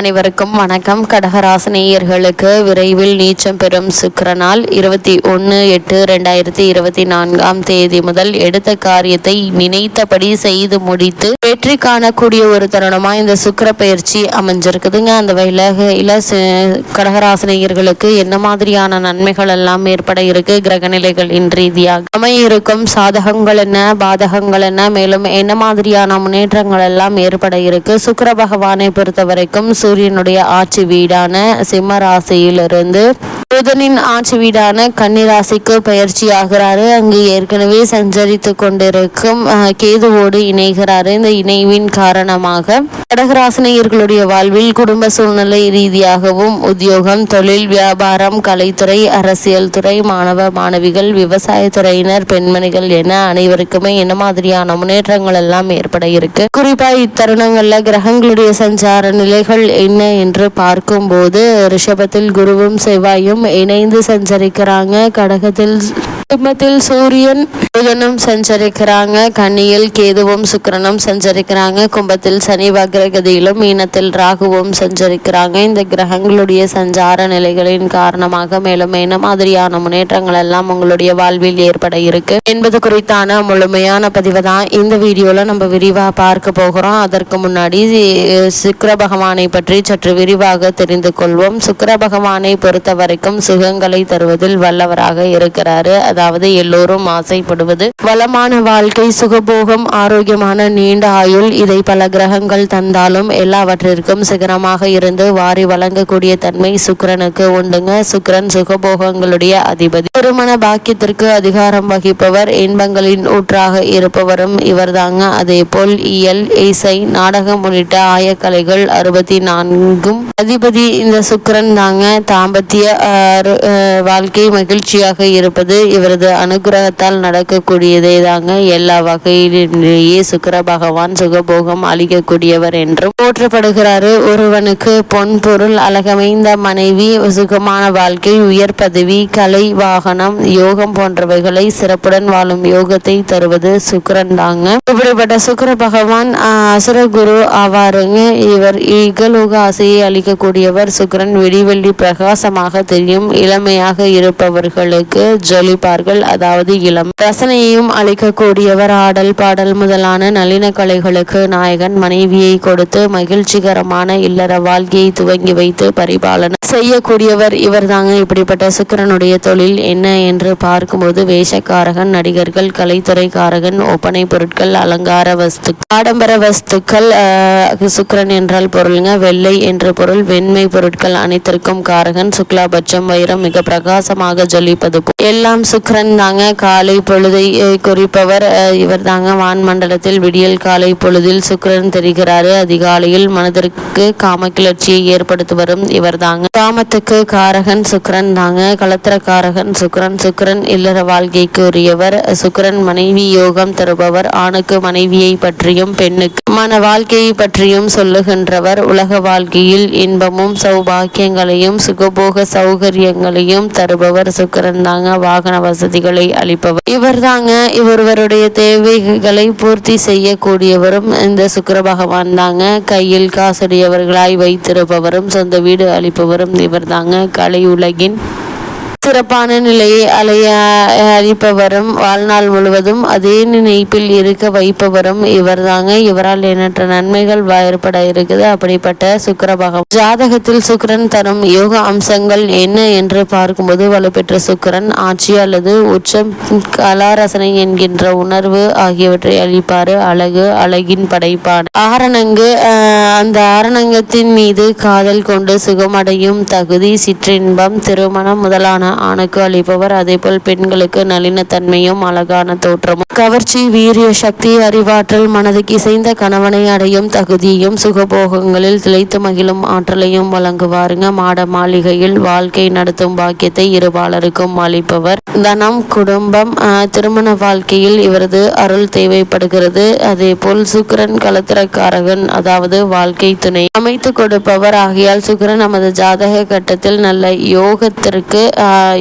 அனைவருக்கும் வணக்கம். கடகராசினியர்களுக்கு விரைவில் நீச்சம் பெறும் சுக்கிரனால் இருபத்தி ஒன்று எட்டு ரெண்டாயிரத்தி இருபத்தி நான்காம் தேதி முதல் எடுத்த காரியத்தை நினைத்தபடி செய்து முடித்து வெற்றி காணக்கூடிய ஒரு தருணமா இந்த சுக்கிர பயிற்சி அமைஞ்சிருக்குதுங்க. அந்த வகையில கடகராசினியர்களுக்கு என்ன மாதிரியான நன்மைகள் எல்லாம் ஏற்பட இருக்கு? கிரகநிலைகளின் ரீதியாக அமைய இருக்கும் சாதகங்கள் என்ன? பாதகங்கள் என்ன? மேலும் என்ன மாதிரியான முன்னேற்றங்கள் எல்லாம் ஏற்பட இருக்கு? சுக்கர பகவானை பொறுத்த வரைக்கும் சூரியனுடைய ஆட்சி வீடான சிம்ம ராசியிலிருந்து புதனின் ஆட்சி வீடான கன்னிராசிக்கு பயிற்சி ஆகிறாரு. அங்கு ஏற்கனவே சஞ்சரித்து கொண்டிருக்கும் கேதுவோடு இணைகிறாரு. இந்த இணைவின் காரணமாக கடகராசினியர்களுடைய வாழ்வில் குடும்ப சூழ்நிலை ரீதியாகவும் உத்தியோகம் தொழில் வியாபாரம் கலைத்துறை அரசியல் துறை மாணவ மாணவிகள் விவசாயத்துறையினர் பெண்மணிகள் என அனைவருக்குமே என்ன மாதிரியான முன்னேற்றங்கள் எல்லாம் ஏற்பட இருக்கு. குறிப்பா இத்தருணங்கள்ல கிரகங்களுடைய சஞ்சார நிலைகள் என்ன என்று பார்க்கும்போது ரிஷபத்தில் குருவும் செவ்வாயும் இணைந்து சஞ்சரிக்கிறாங்க. கடகத்தில் குடும்பத்தில் சூரியன் புதனும் சஞ்சரிக்கிறாங்க. கனியில் கேதுவும் சுக்கரனும் சஞ்சரிக்கிறாங்க. கும்பத்தில் சனி வக்ரகதியிலும் மீனத்தில் ராகுவும் சஞ்சரிக்கிறாங்க. இந்த கிரகங்களுடைய சஞ்சார நிலைகளின் காரணமாக மேலும் என்ன மாதிரியான முன்னேற்றங்கள் எல்லாம் உங்களுடைய வாழ்வில் ஏற்பட இருக்கு. என்பது குறித்தான முழுமையான பதிவு தான் இந்த வீடியோல நம்ம விரிவா பார்க்க போகிறோம். அதற்கு முன்னாடி சுக்கர பகவானை பற்றி சற்று விரிவாக தெரிந்து கொள்வோம். சுக்கர பகவானை பொறுத்த வரைக்கும் சுகங்களை தருவதில் வல்லவராக இருக்கிறாரு. அதாவது எல்லோரும் ஆசைப்படுவது. வளமான வாழ்க்கை சுகபோகம் ஆரோக்கியமான நீண்ட ஆயுள் இதை பல கிரகங்கள் தந்தாலும் எல்லாவற்றிற்கும் சிகரமாக இருந்து வாரி வழங்கக்கூடிய தன்மை சுக்கரனுக்கு உண்டுங்க. சுக்கரன் சுகபோகங்களுடைய அதிபதி. திருமண பாக்கியத்திற்கு அதிகாரம் வகிப்பவர் இன்பங்களின் ஊற்றாக இருப்பவரும் இவர்தாங்க. அதே போல் இயல் இசை நாடகம் உள்ளிட்ட ஆயக்கலைகள் அறுபத்தி நான்கும் அதிபதி இந்த சுக்கரன் தாங்க. தாம்பத்திய வாழ்க்கை மகிழ்ச்சியாக இருப்பது இவர் அவரது அனுகிரகத்தால் நடக்கக்கூடியதே தாங்க எல்லா வகையிலேயே சுக்கர பகவான் சுகபோகம் அளிக்கக்கூடியவர் என்றும் போற்றப்படுகிறாரு. ஒருவனுக்கு பொன் பொருள் அழகமைந்த மனைவி சுகமான வாழ்க்கை உயர் பதவி கலை வாகனம் யோகம் போன்றவைகளை சிறப்புடன் வாழும் யோகத்தை தருவது சுக்கரன் தாங்க. இப்படிப்பட்ட சுக்கர பகவான் அசுரகுரு ஆவாருங்க. இவர் இகலோக ஆசையை அளிக்கக்கூடியவர். சுக்கரன் வெடிவெள்ளி பிரகாசமாக தெரியும். இளமையாக இருப்பவர்களுக்கு ஜொலிப்பார். கொள்வார்கள் அதாவது இளம் ரசனையையும் அளிக்கக்கூடியவர் ஆடல் பாடல் முதலான நளின கலைகளுக்கு நாயகன் மனைவியை கொடுத்து மகிழ்ச்சிகரமான இல்லற வாழ்க்கையை துவங்கி வைத்து பரிபாலனை செய்யக்கூடியவர் இவர் தாங்க இப்படிப்பட்ட சுக்கரனுடைய தொழில் என்ன என்று பார்க்கும்போது வேஷக்காரகன் நடிகர்கள் கலைத்துறைக்காரகன் ஒப்பனை பொருட்கள் அலங்கார வஸ்து ஆடம்பர வஸ்துக்கள் சுக்கரன் என்றால் பொருளுங்க. வெள்ளை என்று பொருள் வெண்மை பொருட்கள் அனைத்திற்கும் காரகன். சுக்லாபட்சம் வைரம் மிக பிரகாசமாக ஜொலிப்பது எல்லாம் சுக்கர சுக்கரன் தாங்க காலை பொழுதை குறிப்பவர் இவர் தாங்க வான் மண்டலத்தில் விடியல் காலை பொழுதில் சுக்கரன் தெரிகிறாரு. அதிகாலையில் மனதிற்கு காம கிளர்ச்சியை ஏற்படுத்துவரும் இவர் தாங்க காமத்துக்கு காரகன் சுக்கரன் தாங்க கலத்திர காரகன் சுக்கரன். சுக்கரன் இல்லற வாழ்க்கைக்கு உரியவர். சுக்கரன் மனைவி யோகம் தருபவர். ஆணுக்கு மனைவியை பற்றியும் பெண்ணுக்கு மன வாழ்க்கையை பற்றியும் சொல்லுகின்றவர். உலக வாழ்க்கையில் இன்பமும் சௌபாக்கியங்களையும் சுகபோக சௌகரியங்களையும் தருபவர் சுக்கரன் தாங்க வாகன வசதிகளை அளிப்பவர். இவர் தாங்க இவருவருடைய தேவைகளை பூர்த்தி செய்யக்கூடியவரும் இந்த சுக்கர பகவான் தாங்க. கையில் காசுடையவர்களாய் வைத்திருப்பவரும் சொந்த வீடு அளிப்பவரும் இவர் தாங்க கலை உலகின் சிறப்பான நிலையை அலைய அளிப்பவரும் வாழ்நாள் முழுவதும் அதே நினைப்பில் இருக்க வைப்பவரும் இவர் தாங்க இவரால் எண்ணற்ற நன்மைகள் ஏற்பட இருக்குது. அப்படிப்பட்ட சுக்கர பகவான் ஜாதகத்தில் சுக்கரன் தரும் யோக அம்சங்கள் என்ன என்று பார்க்கும்போது வலுப்பெற்ற சுக்கரன் ஆட்சி அல்லது உச்சம் கலாரசனை என்கின்ற உணர்வு ஆகியவற்றை அளிப்பாரு அழகு அழகின் படைப்பாடு ஆரணங்கு அந்த ஆரணங்கத்தின் மீது காதல் கொண்டு சுகமடையும் தகுதி சிற்றின்பம் திருமணம் முதலான ஆணுக்கு அளிப்பவர் அதேபோல் பெண்களுக்கு நளினத்தன்மையும் அழகான தோற்றமும். கவர்ச்சி வீரிய சக்தி அறிவாற்றல் மனதுக்கு இசைந்த கணவனை அடையும் தகுதியும் சுகபோகங்களில் திளைத்து மகிழும் ஆற்றலையும் வழங்குவாருங்க. மாட மாளிகையில் வாழ்க்கை நடத்தும் பாக்கியத்தை இருபாலருக்கும் அளிப்பவர். தனம் குடும்பம் திருமண வாழ்க்கையில் இவரது அருள் தேவைப்படுகிறது. அதே போல் சுக்கரன் கலத்திரக்காரகன் அதாவது வாழ்க்கை துணை. அமைத்து கொடுப்பவர். ஆகியால் சுக்கரன் நமது ஜாதக கட்டத்தில் நல்ல யோகத்திற்கு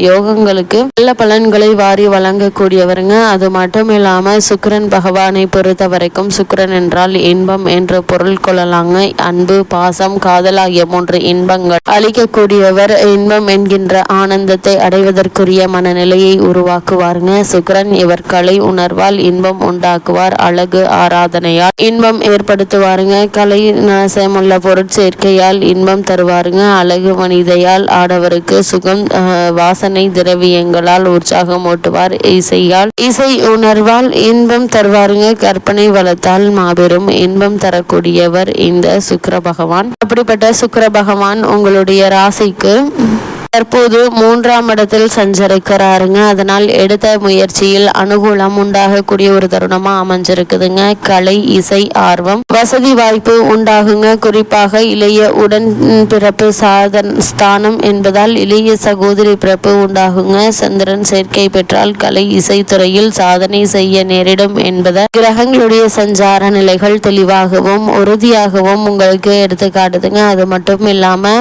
யோகங்களுக்கு நல்ல பலன்களை வாரி வழங்கக்கூடியவருங்க. அது மட்டும் இல்லாம சுக்கரன் பகவானை பொறுத்த வரைக்கும் சுக்கிரன் என்றால் இன்பம் என்று பொருள் கொள்ளலாங்க. அன்பு பாசம் காதல் ஆகிய மூன்று இன்பங்கள் அளிக்கக்கூடியவர் இன்பம் என்கின்ற ஆனந்தத்தை அடைவதற்குரிய மனநிலையை உருவாக்குவாருங்க. சுக்கிரன் இவர் கலை உணர்வால் இன்பம் உண்டாக்குவார். அழகு ஆராதனையால் இன்பம் ஏற்படுத்துவாருங்க. கலை நாசமுள்ள பொருட்சேர்க்கையால் இன்பம் தருவாருங்க. அழகு மனிதையால் ஆடவருக்கு சுகம் அஹ், வாசனை திரவியங்களால் உற்சாகம் ஓட்டுவார். இசையால் இசை உணர்வால் இன்பம் தருவாருங்க. கற்பனை வளத்தால் மாபெரும் இன்பம் தரக்கூடியவர் இந்த சுக்கர பகவான். அப்படிப்பட்ட சுக்கர பகவான் உங்களுடைய ராசிக்கு தற்போது மூன்றாம் இடத்தில் சஞ்சரிக்கிறாருங்க. அதனால் எடுத்த முயற்சியில் அனுகூலம் உண்டாகக்கூடிய ஒரு தருணமா அமைஞ்சிருக்குதுங்க. கலை இசை ஆர்வம் வசதி வாய்ப்பு உண்டாகுங்க. குறிப்பாக இளைய உடன் பிறப்பு சாதன் ஸ்தானம் என்பதால் இளைய சகோதரி பிறப்பு உண்டாகுங்க. சந்திரன் சேர்க்கை பெற்றால் கலை இசைத்துறையில் சாதனை செய்ய நேரிடும் என்பதை கிரகங்களுடைய சஞ்சார நிலைகள் தெளிவாகவும் உறுதியாகவும் உங்களுக்கு எடுத்து காட்டுதுங்க அது மட்டும் இல்லாம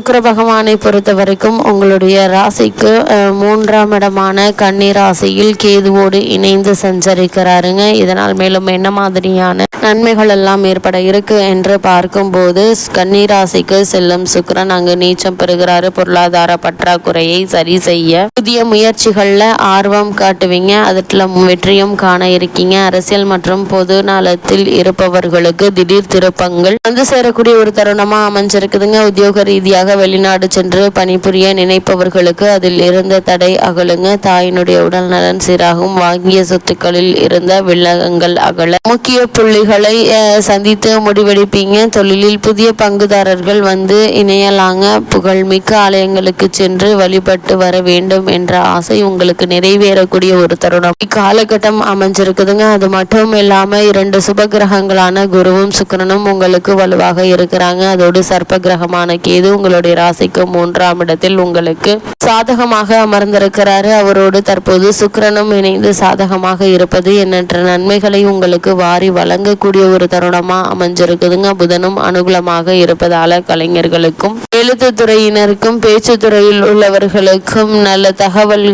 சுக்கர பகவானை பொறுத்த வரைக்கும் உங்களுடைய ராசிக்கு மூன்றாம் இடமான கன்னி ராசியில் கேதுவோடு இணைந்து சஞ்சரிக்கிறாருங்க. இதனால் மேலும் என்ன மாதிரியான நன்மைகள் எல்லாம் ஏற்பட இருக்கு என்று பார்க்கும்போது கன்னி ராசிக்கு செல்லும் சுக்கரன் அங்கு நீச்சம் பெறுகிறாரு. பொருளாதார பற்றாக்குறையை சரி செய்ய புதிய முயற்சிகள்ல ஆர்வம் காட்டுவீங்க. அதுல வெற்றியும் காண இருக்கீங்க. அரசியல் மற்றும் பொது நலத்தில் இருப்பவர்களுக்கு திடீர் திருப்பங்கள் வந்து சேரக்கூடிய ஒரு தருணமா அமைஞ்சிருக்குதுங்க. உத்தியோக ரீதியாக வெளிநாடு சென்று பணிபுரிய நினைப்பவர்களுக்கு அதில் இருந்த தடை அகலுங்க. தாயினுடைய உடல் நலன் சீராகும். வாங்கிய சொத்துக்களில் இருந்த வில்லகங்கள் அகல. முக்கிய புள்ளிகளை சந்தித்து முடிவெடுப்பீங்க. தொழிலில் புதிய பங்குதாரர்கள் வந்து இணையலாங்க. புகழ்மிக்க ஆலயங்களுக்கு சென்று வழிபட்டு வர வேண்டும் என்ற ஆசை உங்களுக்கு நிறைவேறக்கூடிய ஒரு தருணம். இக்காலகட்டம் அமைஞ்சிருக்குதுங்க. அது மட்டும் இல்லாம இரண்டு சுப கிரகங்களான குருவும் சுக்கிரனும் உங்களுக்கு வலுவாக இருக்கிறாங்க. அதோடு சர்ப்ப கிரகமான கேது உங்களுடைய ராசிக்கு மூன்றாம் இடத்தில் உங்களுக்கு சாதகமாக அமர்ந்திருக்கிறாரு. அவரோடு தற்போது சுக்கிரனும் இணைந்து சாதகமாக இருப்பது எண்ணற்ற நன்மைகளை உங்களுக்கு வாரி வழங்கக்கூடிய ஒரு தருணமா அமைஞ்சிருக்குதுங்க. புதனும் அனுகூலமாக இருப்பதால கலைஞர்களுக்கும் எழுத்து துறையினருக்கும் பேச்சு துறையில் உள்ளவர்களுக்கும் நல்ல தகவல்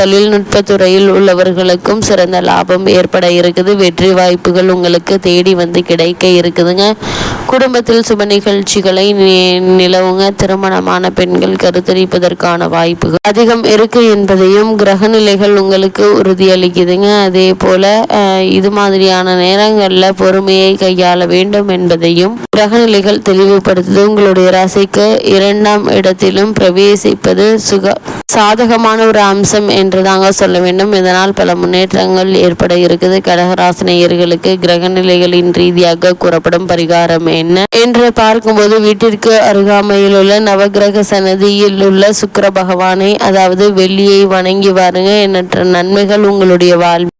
தொழில்நுட்ப துறையில் உள்ளவர்களுக்கும் சிறந்த லாபம் ஏற்பட இருக்குது. வெற்றி வாய்ப்புகள் உங்களுக்கு தேடி வந்து கிடைக்க இருக்குதுங்க. குடும்பத்தில் சுப நிகழ்ச்சிகளை நிலவுங்க. திருமணமான பெண்கள் கருத்தரிப்பதற்கான வாய்ப்புகள் அதிகம் இருக்கு என்பதையும் கிரக நிலைகள் உங்களுக்கு உறுதியளிக்குதுங்க. அதே போல இது மாதிரியான நேரங்களில் பொறுமையை கையாள வேண்டும் என்பதையும் கிரக நிலைகள் தெளிவுபடுத்துது. உங்களுடைய ராசிக்கு இரண்டாம் இடத்திலும் பிரவேசிப்பது சுக சாதகமான ஒரு அம்சம் என்று தாங்க சொல்ல வேண்டும். இதனால் பல முன்னேற்றங்கள் ஏற்பட இருக்குது. கடகராசினியர்களுக்கு கிரக நிலைகளின் ரீதியாக கூறப்படும் பரிகாரம் என்ன என்று பார்க்கும்போது வீட்டிற்கு அருகாமையில் உள்ள நவகிரக சன்னதியில் உள்ள சுக்கர பகவானை அதாவது வெள்ளியை வணங்கி வாருங்க. எண்ணற்ற நன்மைகள் உங்களுடைய வாழ்வு